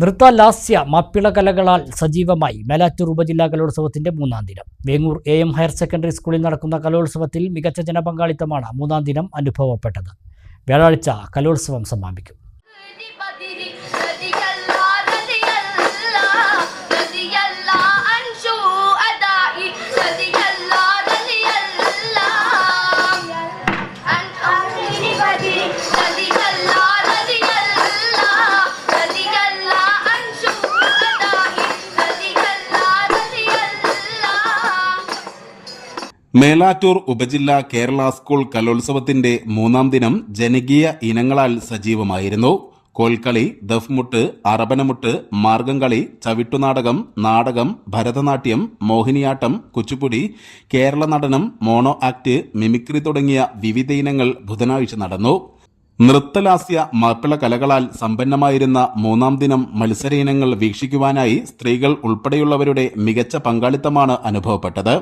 നൃത്ത ലാസ്യ മാപ്പിള കലകളാൽ സജീവമായി മേലാറ്റൂർ ഉപജില്ലാ കലോത്സവത്തിന്റെ മൂന്നാം ദിനം. Vengoor A M higher secondary സ്കൂളിൽ നടക്കുന്ന കലോത്സവത്തിൽ മികച്ച ജനപങ്കാളിത്തമാണ് മൂന്നാം ദിനം അനുഭവപ്പെട്ടത്. വ്യാഴാഴ്ച കലോത്സവം സമാപിക്കും. മേലാറ്റൂർ ഉപജില്ല കേരള സ്കൂൾ കലോത്സവത്തിന്റെ മൂന്നാം ദിനം ജനകീയ ഇനങ്ങളാൽ സജീവമായിരുന്നു. കോൽക്കളി ദഫ്മുട്ട് അറബനമുട്ട് മാർഗംകളി ചവിട്ടുനാടകം നാടകം Bharatanatyam Mohiniyattam Kuchipudi Kerala Natanam mono act mimicry തുടങ്ങിയ വിവിധ ഇനങ്ങൾ ബുധനാഴ്ച നടന്നു. നൃത്തലാസ്യ മാപ്പിള കലകളാൽ സമ്പന്നമായിരുന്ന മൂന്നാം ദിനം മത്സര ഇനങ്ങൾ വീക്ഷിക്കുവാനായി സ്ത്രീകൾ ഉൾപ്പെടെയുള്ളവരുടെ മികച്ച പങ്കാളിത്തമാണ് അനുഭവപ്പെട്ടത്.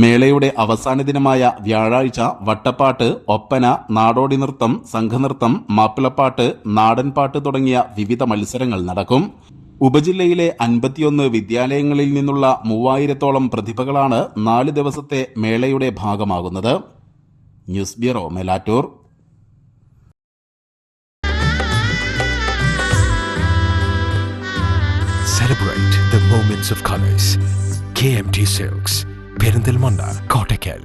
മേളയുടെ അവസാന ദിനമായ വ്യാഴാഴ്ച വട്ടപ്പാട്ട് ഒപ്പന നാടോടി നൃത്തം സംഘനൃത്തം മാപ്പിളപ്പാട്ട് നാടൻപാട്ട് തുടങ്ങിയ വിവിധ മത്സരങ്ങൾ നടക്കും. ഉപജില്ലയിലെ അൻപത്തിയൊന്ന് വിദ്യാലയങ്ങളിൽ നിന്നുള്ള മൂവായിരത്തോളം പ്രതിഭകളാണ് നാല് ദിവസത്തെ മേളയുടെ ഭാഗമാകുന്നത്. News bureau Melattur. Celebrate the moments of colors. KMT Silks, Perindalmanda, Kottakkal.